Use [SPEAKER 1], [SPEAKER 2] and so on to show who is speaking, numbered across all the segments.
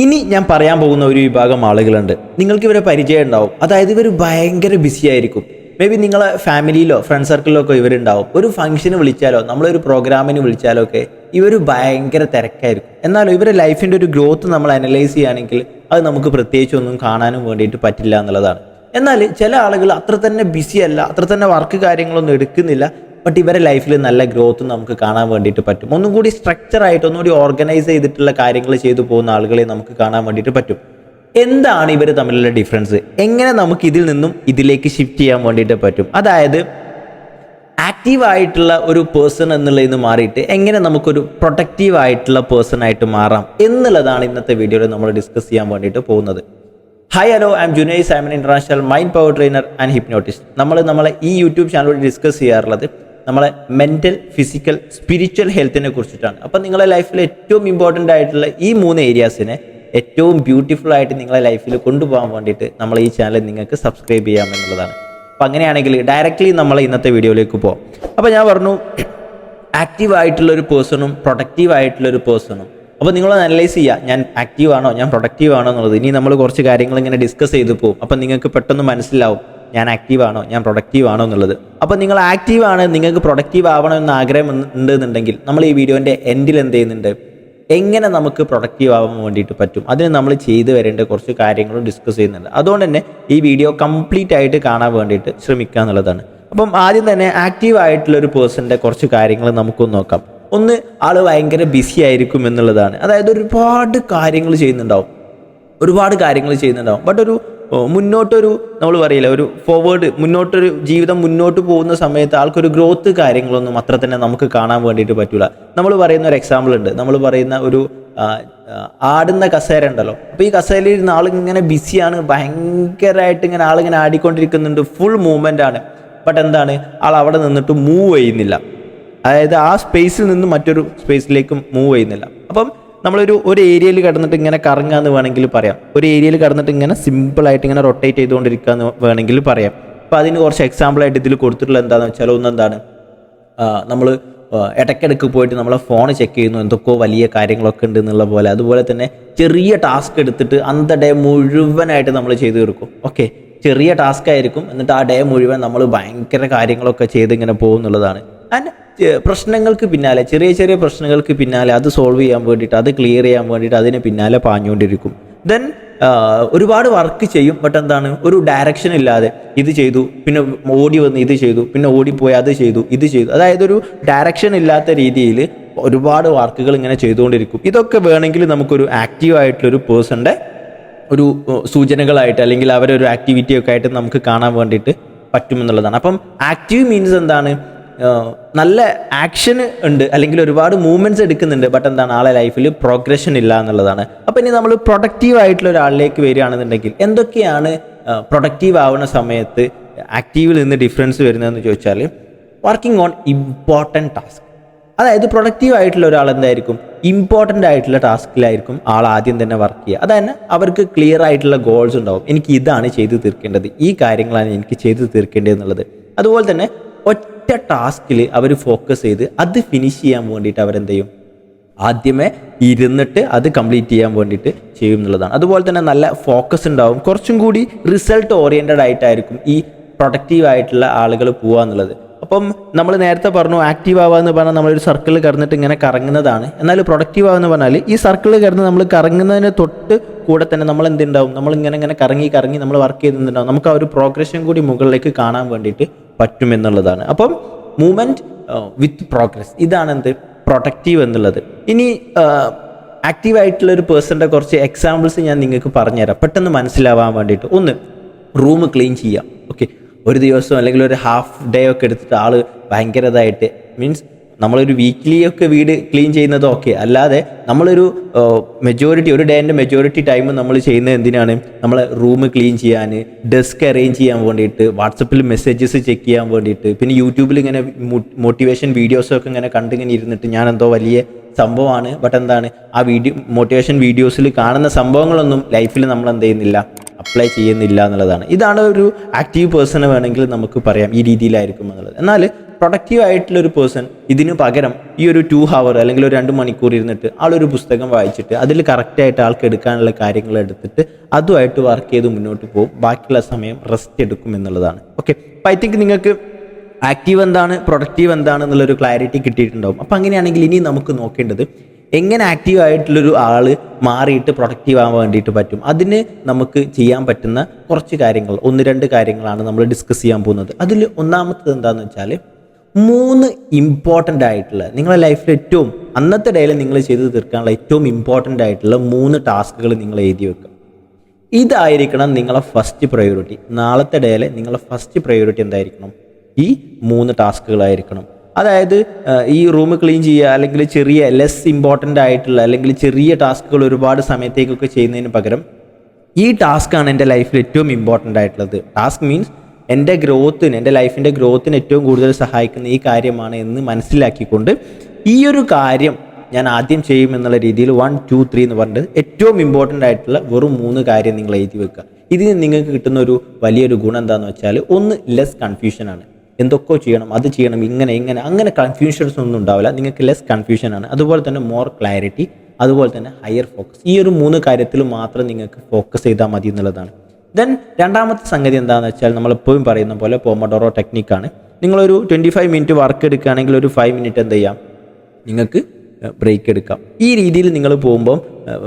[SPEAKER 1] ഇനി ഞാൻ പറയാൻ പോകുന്ന ഒരു വിഭാഗം ആളുകളുണ്ട്. നിങ്ങൾക്ക് ഇവരെ പരിചയം ഉണ്ടാവും. അതായത് ഇവർ ഭയങ്കര ബിസി ആയിരിക്കും. മേ ബി നിങ്ങളെ ഫാമിലിയിലോ ഫ്രണ്ട് സർക്കിളിലോ ഒക്കെ ഇവരുണ്ടാവും. ഒരു ഫംഗ്ഷന് വിളിച്ചാലോ നമ്മളൊരു പ്രോഗ്രാമിന് വിളിച്ചാലോ ഒക്കെ ഇവർ ഭയങ്കര തിരക്കായിരിക്കും. എന്നാലും ഇവരെ ലൈഫിന്റെ ഒരു ഗ്രോത്ത് നമ്മൾ അനലൈസ് ചെയ്യുകയാണെങ്കിൽ അത് നമുക്ക് പ്രത്യേകിച്ചൊന്നും കാണാനും വേണ്ടിയിട്ട് പറ്റില്ല എന്നുള്ളതാണ്. എന്നാൽ ചില ആളുകൾ അത്ര തന്നെ ബിസി അല്ല അത്ര തന്നെ വർക്ക് കാര്യങ്ങളൊന്നും എടുക്കുന്നില്ല. ബട്ട് ഇവരെ ലൈഫിൽ നല്ല ഗ്രോത്ത് നമുക്ക് കാണാൻ വേണ്ടിയിട്ട് പറ്റും. ഒന്നും കൂടി സ്ട്രക്ചറായിട്ട് ഒന്നുകൂടി ഓർഗനൈസ് ചെയ്തിട്ടുള്ള കാര്യങ്ങൾ ചെയ്തു പോകുന്ന ആളുകളെ നമുക്ക് കാണാൻ വേണ്ടിയിട്ട് പറ്റും. എന്താണ് ഇവർ തമ്മിലുള്ള ഡിഫറൻസ് എങ്ങനെ നമുക്ക് ഇതിൽ നിന്നും ഇതിലേക്ക് ഷിഫ്റ്റ് ചെയ്യാൻ വേണ്ടിയിട്ട് പറ്റും? അതായത് ആക്റ്റീവ് ആയിട്ടുള്ള ഒരു പേഴ്സൺ എന്നുള്ളതിൽ നിന്ന് മാറിയിട്ട് എങ്ങനെ നമുക്കൊരു പ്രൊട്ടക്റ്റീവ് ആയിട്ടുള്ള പേഴ്സൺ ആയിട്ട് മാറാം എന്നുള്ളതാണ് ഇന്നത്തെ വീഡിയോയിൽ നമ്മൾ ഡിസ്കസ് ചെയ്യാൻ വേണ്ടിയിട്ട് പോകുന്നത്. Hi hello I'm Junais I international mind power trainer and hypnotist നമ്മൾ നമ്മളെ ഈ യൂട്യൂബ് ചാനലിൽ ഡിസ്കസ് ചെയ്യാറുള്ളത് നമ്മളെ മെന്റൽ ഫിസിക്കൽ സ്പിരിച്വൽ ഹെൽത്തിനെ കുറിച്ചിട്ടാണ്. അപ്പം നിങ്ങളെ ലൈഫിൽ ഏറ്റവും ഇമ്പോർട്ടന്റ് ആയിട്ടുള്ള ഈ മൂന്ന് ഏരിയാസിനെ ഏറ്റവും ബ്യൂട്ടിഫുൾ ആയിട്ട് നിങ്ങളെ ലൈഫിൽ കൊണ്ടുപോകാൻ വേണ്ടിയിട്ട് നമ്മൾ ഈ ചാനൽ നിങ്ങൾക്ക് സബ്സ്ക്രൈബ് ചെയ്യാം എന്നുള്ളതാണ്. അപ്പം അങ്ങനെയാണെങ്കിൽ ഡയറക്റ്റ്ലി നമ്മൾ ഇന്നത്തെ വീഡിയോയിലേക്ക് പോകാം അപ്പോൾ ഞാൻ പറഞ്ഞു ആക്റ്റീവ് ആയിട്ടുള്ള ഒരു പേഴ്സണും പ്രൊഡക്റ്റീവ് ആയിട്ടുള്ള ഒരു പേഴ്സണും അപ്പോൾ നിങ്ങൾ അനലൈസ് ചെയ്യുക ഞാൻ ആക്റ്റീവ് ആണോ ഞാൻ പ്രൊഡക്റ്റീവ് ആണോ എന്നുള്ളത്. ഇനി നമ്മൾ കുറച്ച് കാര്യങ്ങൾ ഇങ്ങനെ ഡിസ്കസ് ചെയ്തു പോകും അപ്പം നിങ്ങൾക്ക് പെട്ടെന്ന് മനസ്സിലാവും. ഞാൻ ആക്റ്റീവ് ആണോ? ഞാൻ പ്രൊഡക്റ്റീവ് ആണോ എന്നുള്ളത്. അപ്പോൾ നിങ്ങൾ ആക്റ്റീവ് ആണ് നിങ്ങൾക്ക് പ്രൊഡക്റ്റീവ് ആവണമെന്ന് ആഗ്രഹം ഉണ്ടെന്നുണ്ടെങ്കിൽ നമ്മൾ ഈ വീഡിയോന്റെ എൻഡിൽ എന്ത് ചെയ്യുന്നുണ്ട്? എങ്ങനെ നമുക്ക് പ്രൊഡക്റ്റീവ് ആവാൻ വേണ്ടിയിട്ട് പറ്റും? അതിന് നമ്മൾ ചെയ്തു വരേണ്ട കുറച്ച് കാര്യങ്ങളും ഡിസ്കസ് ചെയ്യുന്നുണ്ട്. അതുകൊണ്ട് തന്നെ ഈ വീഡിയോ കംപ്ലീറ്റ് ആയിട്ട് കാണാൻ വേണ്ടിയിട്ട് ശ്രമിക്കുക എന്നുള്ളതാണ്. അപ്പം ആദ്യം തന്നെ ആക്റ്റീവ് ആയിട്ടുള്ള ഒരു പേഴ്സന്റെ കുറച്ച് കാര്യങ്ങൾ നമുക്കൊന്ന് നോക്കാം. ഒന്ന് ആൾ ഭയങ്കര ബിസി ആയിരിക്കും എന്നുള്ളതാണ്. അതായത് ഒരുപാട് കാര്യങ്ങൾ ചെയ്യുന്നുണ്ടാവും. ഒരുപാട് കാര്യങ്ങൾ ചെയ്യുന്നുണ്ടാവും. ബട്ട് ഒരു മുന്നോട്ടൊരു നമ്മൾ പറയില്ല ഒരു ഫോർവേഡ് മുന്നോട്ടൊരു ജീവിതം മുന്നോട്ട് പോകുന്ന സമയത്ത് ആൾക്കൊരു ഗ്രോത്ത് കാര്യങ്ങളൊന്നും അത്ര തന്നെ നമുക്ക് കാണാൻ വേണ്ടിയിട്ട് പറ്റൂല. നമ്മൾ പറയുന്ന ഒരു എക്സാമ്പിൾ ഉണ്ട്. നമ്മൾ പറയുന്ന ഒരു ആടുന്ന കസേര ഉണ്ടല്ലോ. അപ്പോൾ ഈ കസേരയിൽ ഇരുന്ന് ആളിങ്ങനെ ബിസിയാണ്. ഭയങ്കരമായിട്ട് ഇങ്ങനെ ആളിങ്ങനെ ആടിക്കൊണ്ടിരിക്കുന്നുണ്ട്. ഫുൾ മൂവ്മെന്റ് ആണ്. ബട്ട് എന്താണ്? ആൾ അവിടെ നിന്നിട്ട് മൂവ് ചെയ്യുന്നില്ല. അതായത് ആ സ്പേസിൽ നിന്ന് മറ്റൊരു സ്പേസിലേക്കും മൂവ് ചെയ്യുന്നില്ല. അപ്പം നമ്മളൊരു ഒരു ഏരിയയിൽ കിടന്നിട്ട് ഇങ്ങനെ കറങ്ങുക എന്ന് വേണമെങ്കിൽ പറയാം. ഒരു ഏരിയയിൽ കിടന്നിട്ട് ഇങ്ങനെ സിമ്പിളായിട്ട് ഇങ്ങനെ റൊട്ടേറ്റ് ചെയ്തുകൊണ്ടിരിക്കുക എന്ന് വേണമെങ്കിൽ പറയാം. അപ്പോൾ അതിന് കുറച്ച് എക്സാമ്പിളായിട്ട് ഇതിൽ കൊടുത്തിട്ടുള്ള എന്താണെന്ന് വെച്ചാൽ ഒന്നെന്താണ് നമ്മൾ ഇടയ്ക്കിടയ്ക്ക് പോയിട്ട് നമ്മളെ ഫോൺ ചെക്ക് ചെയ്യുന്നു. എന്തൊക്കെയോ വലിയ കാര്യങ്ങളൊക്കെ ഉണ്ട് എന്നുള്ള പോലെ. അതുപോലെ തന്നെ ചെറിയ ടാസ്ക് എടുത്തിട്ട് അന്ത ഡേ മുഴുവനായിട്ട് നമ്മൾ ചെയ്തു തീർക്കും. ഓക്കെ ചെറിയ ടാസ്ക് ആയിരിക്കും. എന്നിട്ട് ആ ഡേ മുഴുവൻ നമ്മൾ ഭയങ്കര കാര്യങ്ങളൊക്കെ ചെയ്ത് ഇങ്ങനെ പോകുന്നുള്ളതാണ്. ആൻഡ് പ്രശ്നങ്ങൾക്ക് പിന്നാലെ ചെറിയ ചെറിയ പ്രശ്നങ്ങൾക്ക് പിന്നാലെ അത് സോൾവ് ചെയ്യാൻ വേണ്ടിയിട്ട് അത് ക്ലിയർ ചെയ്യാൻ വേണ്ടിയിട്ട് അതിന് പിന്നാലെ പാഞ്ഞുകൊണ്ടിരിക്കും. ദെൻ ഒരുപാട് വർക്ക് ചെയ്യും ബട്ട് എന്താണ്? ഒരു ഡയറക്ഷൻ ഇല്ലാതെ ഇത് ചെയ്തു പിന്നെ ഓടി വന്ന് ഇത് ചെയ്തു പിന്നെ ഓടിപ്പോയി അത് ചെയ്തു ഇത് ചെയ്തു. അതായത് ഒരു ഡയറക്ഷൻ ഇല്ലാത്ത രീതിയിൽ ഒരുപാട് വർക്കുകൾ ഇങ്ങനെ ചെയ്തുകൊണ്ടിരിക്കും. ഇതൊക്കെ വേണമെങ്കിൽ നമുക്കൊരു ആക്റ്റീവ് ആയിട്ടുള്ളൊരു പേഴ്സന്റെ ഒരു സൂചനകളായിട്ട് അല്ലെങ്കിൽ അവരൊരു ഒരു ആക്ടിവിറ്റി ഒക്കെ ആയിട്ട് നമുക്ക് കാണാൻ വേണ്ടിയിട്ട് പറ്റുമെന്നുള്ളതാണ്. അപ്പം ആക്റ്റീവ് മീൻസ് എന്താണ്? നല്ല ആക്ഷൻ ഉണ്ട്. അല്ലെങ്കിൽ ഒരുപാട് മൂവ്മെന്റ്സ് എടുക്കുന്നുണ്ട്. ബട്ട് എന്താണ്? ആളെ ലൈഫിൽ പ്രോഗ്രഷൻ ഇല്ല എന്നുള്ളതാണ്. അപ്പം ഇനി നമ്മൾ പ്രൊഡക്റ്റീവ് ആയിട്ടുള്ള ഒരാളിലേക്ക് വരികയാണെന്നുണ്ടെങ്കിൽ എന്തൊക്കെയാണ് പ്രൊഡക്റ്റീവ് ആവുന്ന സമയത്ത് ആക്റ്റീവിൽ നിന്ന് ഡിഫറൻസ് വരുന്നതെന്ന് ചോദിച്ചാൽ വർക്കിംഗ് ഓൺ ഇമ്പോർട്ടന്റ് ടാസ്ക് അതായത് പ്രൊഡക്റ്റീവ് ആയിട്ടുള്ള ഒരാൾ എന്തായിരിക്കും? ഇമ്പോർട്ടന്റ് ആയിട്ടുള്ള ടാസ്കിലായിരിക്കും ആൾ ആദ്യം തന്നെ വർക്ക് ചെയ്യുക. അതായത് അവർക്ക് ക്ലിയർ ആയിട്ടുള്ള ഗോൾസ് ഉണ്ടാവും. എനിക്ക് ഇതാണ് ചെയ്തു തീർക്കേണ്ടത്. ഈ കാര്യങ്ങളാണ് എനിക്ക് ചെയ്തു തീർക്കേണ്ടത് എന്നുള്ളത്. അതുപോലെ തന്നെ ഒറ്റ ടാസ്കിൽ അവർ ഫോക്കസ് ചെയ്ത് അത് ഫിനിഷ് ചെയ്യാൻ വേണ്ടിയിട്ട് അവരെന്ത് ചെയ്യും ആദ്യമേ ഇരുന്നിട്ട് അത് കംപ്ലീറ്റ് ചെയ്യാൻ വേണ്ടിയിട്ട് ചെയ്യും എന്നുള്ളതാണ്. അതുപോലെ തന്നെ നല്ല ഫോക്കസ് ഉണ്ടാവും. കുറച്ചും കൂടി റിസൾട്ട് ഓറിയന്റഡ് ആയിട്ടായിരിക്കും ഈ പ്രൊഡക്റ്റീവ് ആയിട്ടുള്ള ആളുകൾ പോവുക എന്നുള്ളത്. അപ്പം നമ്മൾ നേരത്തെ പറഞ്ഞു ആക്റ്റീവ് ആവുക എന്ന് പറഞ്ഞാൽ നമ്മളൊരു സർക്കിളിൽ കറന്നിട്ട് ഇങ്ങനെ കറങ്ങുന്നതാണ്. എന്നാൽ പ്രൊഡക്റ്റീവ് ആവുക എന്ന് പറഞ്ഞാൽ ഈ സർക്കിളിൽ കറന്ന് നമ്മൾ കറങ്ങുന്നതിന് തൊട്ട് കൂടെ തന്നെ നമ്മൾ എന്തുണ്ടാവും നമ്മൾ ഇങ്ങനെ ഇങ്ങനെ കറങ്ങി കറങ്ങി നമ്മൾ വർക്ക് ചെയ്യുന്നുണ്ടാവും നമുക്ക് ആ ഒരു പ്രോഗ്രഷൻ കൂടി മുകളിലേക്ക് കാണാൻ വേണ്ടിയിട്ട് പറ്റുമെന്നുള്ളതാണ്. അപ്പം മൂവ്മെന്റ് വിത്ത് പ്രോഗ്രസ്. ഇതാണ് എന്ത്? പ്രൊട്ടക്റ്റീവ് എന്നുള്ളത്. ഇനി ആക്റ്റീവ് ആയിട്ടുള്ള ഒരു പേഴ്സന്റെ കുറച്ച് എക്സാമ്പിൾസ് ഞാൻ നിങ്ങൾക്ക് പറഞ്ഞുതരാം. പെട്ടെന്ന് മനസ്സിലാവാൻ വേണ്ടിയിട്ട്. ഒന്ന് റൂം ക്ലീൻ ചെയ്യാം. ഓക്കെ. ഒരു ദിവസം അല്ലെങ്കിൽ ഒരു ഹാഫ് ഡേ ഒക്കെ എടുത്തിട്ട് ആൾ ഭയങ്കരതായിട്ട് മീൻസ് നമ്മളൊരു വീക്ക്ലി ഒക്കെ വീട് ക്ലീൻ ചെയ്യുന്നത് ഓക്കെ അല്ലാതെ നമ്മളൊരു മെജോറിറ്റി ഒരു ഡേന്റെ മെജോറിറ്റി ടൈം നമ്മൾ ചെയ്യുന്നത് എന്തിനാണ്? നമ്മളെ റൂം ക്ലീൻ ചെയ്യാൻ ഡെസ്ക് അറേഞ്ച് ചെയ്യാൻ വേണ്ടിയിട്ട് വാട്സപ്പിൽ മെസ്സേജസ് ചെക്ക് ചെയ്യാൻ വേണ്ടിയിട്ട് പിന്നെ യൂട്യൂബിൽ ഇങ്ങനെ മോട്ടിവേഷൻ വീഡിയോസൊക്കെ ഇങ്ങനെ കണ്ടിങ്ങനെ ഇരുന്നിട്ട് ഞാൻ എന്തോ വലിയ സംഭവമാണ്. ബട്ട് എന്താണ്? ആ വീഡിയോ മോട്ടിവേഷൻ വീഡിയോസിൽ കാണുന്ന സംഭവങ്ങളൊന്നും ലൈഫിൽ നമ്മൾ എന്ത് ചെയ്യുന്നില്ല അപ്ലൈ ചെയ്യുന്നില്ല എന്നുള്ളതാണ്. ഇതാണ് ഒരു ആക്റ്റീവ് പേഴ്സണ് വേണമെങ്കിൽ നമുക്ക് പറയാം ഈ രീതിയിലായിരിക്കും എന്നുള്ളത്. എന്നാൽ പ്രൊഡക്റ്റീവ് ആയിട്ടുള്ള ഒരു പേഴ്സൺ ഇതിന് പകരം ഈ ഒരു ടു ഹവർ അല്ലെങ്കിൽ ഒരു രണ്ട് മണിക്കൂർ ഇരുന്നിട്ട് ആളൊരു പുസ്തകം വായിച്ചിട്ട് അതിൽ കറക്റ്റായിട്ട് ആൾക്ക് എടുക്കാനുള്ള കാര്യങ്ങൾ എടുത്തിട്ട് അതുമായിട്ട് വർക്ക് ചെയ്ത് മുന്നോട്ട് പോകും. ബാക്കിയുള്ള സമയം റെസ്റ്റ് എടുക്കും എന്നുള്ളതാണ്. ഓക്കെ അപ്പോൾ ഐ തിങ്ക് നിങ്ങൾക്ക് ആക്റ്റീവ് എന്താണ് പ്രൊഡക്റ്റീവ് എന്താണ് എന്നുള്ളൊരു ക്ലാരിറ്റി കിട്ടിയിട്ടുണ്ടാവും. അപ്പോൾ അങ്ങനെയാണെങ്കിൽ ഇനി നമുക്ക് നോക്കേണ്ടത് എങ്ങനെ ആക്റ്റീവ് ആയിട്ടുള്ളൊരു ആൾ മാറിയിട്ട് പ്രൊഡക്റ്റീവ് ആവാൻ വേണ്ടിയിട്ട് പറ്റും. അതിന് നമുക്ക് ചെയ്യാൻ പറ്റുന്ന കുറച്ച് കാര്യങ്ങൾ ഒന്ന് രണ്ട് കാര്യങ്ങളാണ് നമ്മൾ ഡിസ്കസ് ചെയ്യാൻ പോകുന്നത്. അതിൽ ഒന്നാമത്തത് എന്താണെന്ന് വെച്ചാൽ മൂന്ന് ഇമ്പോർട്ടന്റ് ആയിട്ടുള്ള നിങ്ങളുടെ ലൈഫിൽ ഏറ്റവും അന്നത്തെ ഡേയിൽ നിങ്ങൾ ചെയ്ത് തീർക്കാനുള്ള ഏറ്റവും ഇമ്പോർട്ടന്റ് ആയിട്ടുള്ള മൂന്ന് ടാസ്കുകൾ നിങ്ങൾ എഴുതി വെക്കുക. ഇതായിരിക്കണം നിങ്ങളെ ഫസ്റ്റ് പ്രയോറിറ്റി നാളത്തെ ഡേയിൽ നിങ്ങളെ ഫസ്റ്റ് പ്രയോറിറ്റി എന്തായിരിക്കണം? ഈ മൂന്ന് ടാസ്കുകളായിരിക്കണം അതായത് ഈ റൂം ക്ലീൻ ചെയ്യുക അല്ലെങ്കിൽ ചെറിയ ലെസ് ഇമ്പോർട്ടന്റ് ആയിട്ടുള്ള അല്ലെങ്കിൽ ചെറിയ ടാസ്കുകൾ ഒരുപാട് സമയത്തേക്കൊക്കെ ചെയ്യുന്നതിന് പകരം ഈ ടാസ്ക്കാണ് എന്റെ ലൈഫിൽ ഏറ്റവും ഇമ്പോർട്ടന്റ് ആയിട്ടുള്ളത്. ടാസ്ക് മീൻസ് എന്റെ ഗ്രോത്തിന് എന്റെ ലൈഫിന്റെ ഗ്രോത്തിന് ഏറ്റവും കൂടുതൽ സഹായിക്കുന്ന ഈ കാര്യമാണ് എന്ന് മനസ്സിലാക്കിക്കൊണ്ട് ഈ ഒരു കാര്യം ഞാൻ ആദ്യം ചെയ്യും എന്നുള്ള രീതിയിൽ വൺ ടു ത്രീ എന്ന് പറഞ്ഞിട്ട് ഏറ്റവും ഇമ്പോർട്ടന്റ് ആയിട്ടുള്ള വെറും മൂന്ന് കാര്യം നിങ്ങൾ എഴുതി വെക്കുക. ഇതിന് നിങ്ങൾക്ക് കിട്ടുന്ന ഒരു വലിയൊരു ഗുണം എന്താണെന്ന് വെച്ചാൽ ഒന്ന് ലെസ് കൺഫ്യൂഷനാണ് എന്തൊക്കെ ചെയ്യണം അത് ചെയ്യണം ഇങ്ങനെ ഇങ്ങനെ അങ്ങനെ കൺഫ്യൂഷൻസ് ഒന്നും ഉണ്ടാവില്ല. നിങ്ങൾക്ക് ലെസ് കൺഫ്യൂഷനാണ് അതുപോലെ തന്നെ മോർ ക്ലാരിറ്റി അതുപോലെ തന്നെ ഹയർ ഫോക്കസ് ഈ ഒരു മൂന്ന് കാര്യത്തിൽ മാത്രം നിങ്ങൾക്ക് ഫോക്കസ് ചെയ്താൽ മതി എന്നുള്ളതാണ്. ദെൻ രണ്ടാമത്തെ സംഗതി എന്താണെന്ന് വെച്ചാൽ നമ്മൾ എപ്പോഴും പറയുന്ന പോലെ പോമഡോറോ ടെക്നിക്കാണ് നിങ്ങളൊരു ട്വന്റി ഫൈവ് മിനിറ്റ് വർക്ക് എടുക്കുകയാണെങ്കിൽ ഒരു ഫൈവ് മിനിറ്റ് എന്ത് ചെയ്യാം? നിങ്ങൾക്ക് ബ്രേക്ക് എടുക്കാം. ഈ രീതിയിൽ നിങ്ങൾ പോകുമ്പോൾ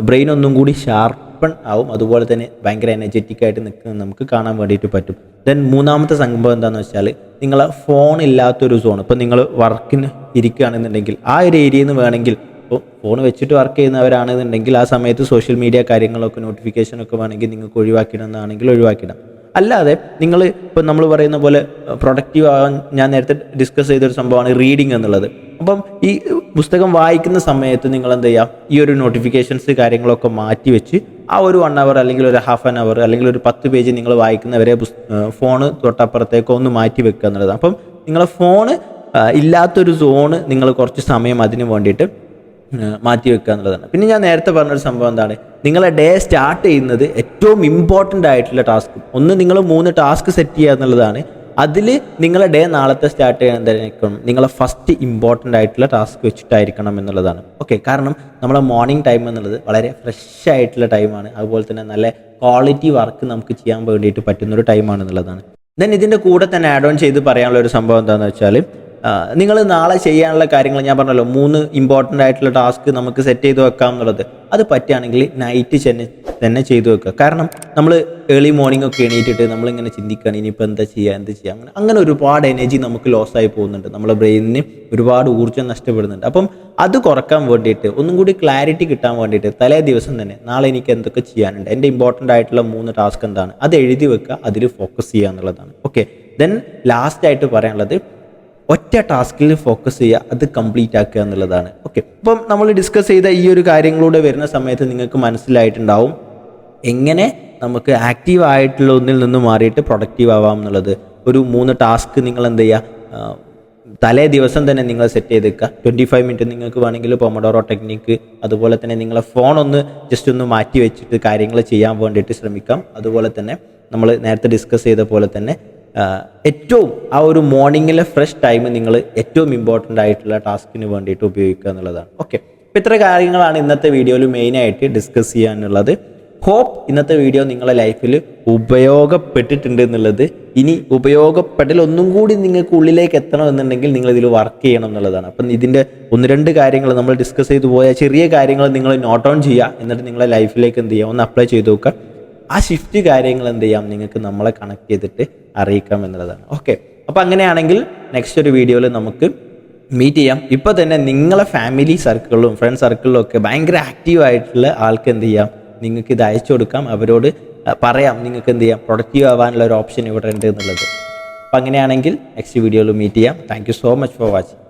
[SPEAKER 1] ബ്രെയിൻ ഒന്നും കൂടി ഷാർപ്പൺ ആവും. അതുപോലെ തന്നെ ഭയങ്കര എനർജറ്റിക് ആയിട്ട് നിൽക്കുന്നത് നമുക്ക് കാണാൻ വേണ്ടിയിട്ട് പറ്റും. ദെൻ മൂന്നാമത്തെ സംഭവം എന്താണെന്ന് വെച്ചാൽ നിങ്ങളെ ഫോൺ ഇല്ലാത്തൊരു സോൺ ഇപ്പം നിങ്ങൾ വർക്കിന് ഇരിക്കുകയാണെന്നുണ്ടെങ്കിൽ ആ ഒരു ഏരിയയിൽ നിന്ന് വേണമെങ്കിൽ ഇപ്പോൾ ഫോൺ വെച്ചിട്ട് വർക്ക് ചെയ്യുന്നവരാണെന്നുണ്ടെങ്കിൽ ആ സമയത്ത് സോഷ്യൽ മീഡിയ കാര്യങ്ങളൊക്കെ നോട്ടിഫിക്കേഷനൊക്കെ വേണമെങ്കിൽ നിങ്ങൾക്ക് ഒഴിവാക്കിയിടുന്നതാണെങ്കിൽ ഒഴിവാക്കിയിടാം. അല്ലാതെ നിങ്ങൾ ഇപ്പം നമ്മൾ പറയുന്ന പോലെ പ്രൊഡക്റ്റീവ് ആവാൻ ഞാൻ നേരത്തെ ഡിസ്കസ് ചെയ്തൊരു സംഭവമാണ് റീഡിങ് എന്നുള്ളത്. അപ്പം ഈ പുസ്തകം വായിക്കുന്ന സമയത്ത് നിങ്ങൾ എന്ത് ചെയ്യുക ഈ ഒരു നോട്ടിഫിക്കേഷൻസ് കാര്യങ്ങളൊക്കെ മാറ്റി വെച്ച് ആ ഒരു വൺ അവർ അല്ലെങ്കിൽ ഒരു ഹാഫ് ആൻ അവർ അല്ലെങ്കിൽ ഒരു പത്ത് പേജ് നിങ്ങൾ വായിക്കുന്നവരെ ഫോൺ തൊട്ടപ്പുറത്തേക്കോ ഒന്ന് മാറ്റി വെക്കുക എന്നുള്ളത് അപ്പം നിങ്ങളെ ഫോണ് ഇല്ലാത്തൊരു സോണ് നിങ്ങൾ കുറച്ച് സമയം അതിന് വേണ്ടിയിട്ട് മാറ്റി വെക്കുക എന്നുള്ളതാണ്. പിന്നെ ഞാൻ നേരത്തെ പറഞ്ഞൊരു സംഭവം എന്താണ്? നിങ്ങളെ ഡേ സ്റ്റാർട്ട് ചെയ്യുന്നത് ഏറ്റവും ഇമ്പോർട്ടന്റ് ആയിട്ടുള്ള ടാസ്ക് ഒന്ന് നിങ്ങൾ മൂന്ന് ടാസ്ക് സെറ്റ് ചെയ്യുക എന്നുള്ളതാണ്. അതിൽ നിങ്ങളെ ഡേ നാളത്തെ സ്റ്റാർട്ട് ചെയ്യണം നിങ്ങളെ ഫസ്റ്റ് ഇമ്പോർട്ടന്റ് ആയിട്ടുള്ള ടാസ്ക് വെച്ചിട്ടായിരിക്കണം എന്നുള്ളതാണ്. ഓക്കെ കാരണം നമ്മളെ മോർണിംഗ് ടൈം എന്നുള്ളത് വളരെ ഫ്രഷ് ആയിട്ടുള്ള ടൈമാണ് അതുപോലെ തന്നെ നല്ല ക്വാളിറ്റി വർക്ക് നമുക്ക് ചെയ്യാൻ വേണ്ടിയിട്ട് പറ്റുന്നൊരു ടൈമാണ് എന്നുള്ളതാണ്. ദെൻ ഇതിന്റെ കൂടെ തന്നെ ആഡ് ഓൺ ചെയ്ത് പറയാനുള്ള ഒരു സംഭവം എന്താണെന്ന് വെച്ചാൽ നിങ്ങൾ നാളെ ചെയ്യാനുള്ള കാര്യങ്ങൾ ഞാൻ പറഞ്ഞല്ലോ മൂന്ന് ഇമ്പോർട്ടന്റ് ആയിട്ടുള്ള ടാസ്ക് നമുക്ക് സെറ്റ് ചെയ്ത് വെക്കാം എന്നുള്ളത്. അത് പറ്റുകയാണെങ്കിൽ നൈറ്റ് തന്നെ തന്നെ ചെയ്തു വെക്കുക. കാരണം നമ്മൾ ഏർലി മോർണിംഗ് ഒക്കെ എണീറ്റിട്ട് നമ്മളിങ്ങനെ ചിന്തിക്കുകയാണ് ഇനിയിപ്പോൾ എന്താ ചെയ്യുക എന്ത് ചെയ്യുക അങ്ങനെ അങ്ങനെ ഒരുപാട് എനർജി നമുക്ക് ലോസ് ആയി പോകുന്നുണ്ട്. നമ്മുടെ ബ്രെയിനിന് ഒരുപാട് ഊർജം നഷ്ടപ്പെടുന്നുണ്ട്. അപ്പം അത് കുറയ്ക്കാൻ വേണ്ടിയിട്ട് ഒന്നും കൂടി ക്ലാരിറ്റി കിട്ടാൻ വേണ്ടിയിട്ട് തലേ ദിവസം തന്നെ നാളെ എനിക്ക് എന്തൊക്കെ ചെയ്യാനുണ്ട് എന്റെ ഇമ്പോർട്ടന്റ് ആയിട്ടുള്ള മൂന്ന് ടാസ്ക് എന്താണ് അത് എഴുതി വെക്കുക അതിൽ ഫോക്കസ് ചെയ്യുക എന്നുള്ളതാണ്. ഓക്കെ ദെൻ ലാസ്റ്റ് ആയിട്ട് പറയാനുള്ളത് ഒറ്റ ടാസ്കിൽ ഫോക്കസ് ചെയ്യുക അത് കംപ്ലീറ്റ് ആക്കുക എന്നുള്ളതാണ്. ഓക്കെ അപ്പം നമ്മൾ ഡിസ്കസ് ചെയ്ത ഈ ഒരു കാര്യങ്ങളൂടെ വരുന്ന സമയത്ത് നിങ്ങൾക്ക് മനസ്സിലായിട്ടുണ്ടാവും എങ്ങനെ നമുക്ക് ആക്റ്റീവ് ആയിട്ടുള്ള ഒന്നിൽ നിന്ന് മാറിയിട്ട് പ്രൊഡക്റ്റീവ് ആവാം എന്നുള്ളത്. ഒരു മൂന്ന് ടാസ്ക് നിങ്ങൾ എന്ത് ചെയ്യുക തലേ ദിവസം തന്നെ നിങ്ങൾ സെറ്റ് ചെയ്തേക്കുക ട്വന്റി ഫൈവ് മിനിറ്റ് നിങ്ങൾക്ക് വേണമെങ്കിൽ പൊമഡോറോ ടെക്നിക്ക് അതുപോലെ തന്നെ നിങ്ങളെ ഫോൺ ഒന്ന് ജസ്റ്റ് ഒന്ന് മാറ്റി വെച്ചിട്ട് കാര്യങ്ങൾ ചെയ്യാൻ വേണ്ടിയിട്ട് ശ്രമിക്കാം. അതുപോലെ തന്നെ നമ്മൾ നേരത്തെ ഡിസ്കസ് ചെയ്ത പോലെ തന്നെ ഏറ്റവും ആ ഒരു മോർണിംഗിലെ ഫ്രഷ് ടൈം നിങ്ങൾ ഏറ്റവും ഇമ്പോർട്ടന്റ് ആയിട്ടുള്ള ടാസ്കിന് വേണ്ടിയിട്ട് ഉപയോഗിക്കുക എന്നുള്ളതാണ്. ഓക്കെ അപ്പോൾ ഇത്ര കാര്യങ്ങളാണ് ഇന്നത്തെ വീഡിയോയിൽ മെയിനായിട്ട് ഡിസ്കസ് ചെയ്യാനുള്ളത്. ഹോപ്പ് ഇന്നത്തെ വീഡിയോ നിങ്ങളുടെ ലൈഫിൽ ഉപയോഗപ്പെട്ടിട്ടുണ്ട് എന്നുള്ളത്. ഇനി ഉപയോഗപ്പെടൽ ഒന്നും കൂടി നിങ്ങൾക്ക് ഉള്ളിലേക്ക് എത്തണം എന്നുണ്ടെങ്കിൽ നിങ്ങൾ ഇതിൽ വർക്ക് ചെയ്യണം എന്നുള്ളതാണ്. അപ്പം ഇതിന്റെ ഒന്ന് രണ്ട് കാര്യങ്ങൾ നമ്മൾ ഡിസ്കസ് ചെയ്തു പോയ ചെറിയ കാര്യങ്ങൾ നിങ്ങൾ നോട്ട് ഓൺ ചെയ്യുക. എന്നിട്ട് നിങ്ങളെ ലൈഫിലേക്ക് എന്ത് ചെയ്യുക? ഒന്ന് അപ്ലൈ ചെയ്ത് നോക്കുക. ആ ഷിഫ്റ്റ് കാര്യങ്ങൾ എന്ത് ചെയ്യാം? നിങ്ങൾക്ക് നമ്മളെ കണക്ട് ചെയ്തിട്ട് അറിയിക്കാം എന്നുള്ളതാണ്. ഓക്കെ അപ്പോൾ അങ്ങനെയാണെങ്കിൽ നെക്സ്റ്റ് ഒരു വീഡിയോയിൽ നമുക്ക് മീറ്റ് ചെയ്യാം. ഇപ്പോൾ തന്നെ നിങ്ങളെ ഫാമിലി സർക്കിളിലും ഫ്രണ്ട് സർക്കിളിലും ഒക്കെ ഭയങ്കര ആക്റ്റീവ് ആയിട്ടുള്ള ആൾക്ക് എന്ത് ചെയ്യാം? നിങ്ങൾക്ക് ഇത് അയച്ചു കൊടുക്കാം. അവരോട് പറയാം നിങ്ങൾക്ക് എന്ത് ചെയ്യാം? പ്രൊഡക്റ്റീവ് ആവാനുള്ള ഒരു ഓപ്ഷൻ ഇവിടെ ഉണ്ട് എന്നുള്ളത്. അപ്പം അങ്ങനെയാണെങ്കിൽ നെക്സ്റ്റ് വീഡിയോയിൽ മീറ്റ് ചെയ്യാം. Thank so much for watching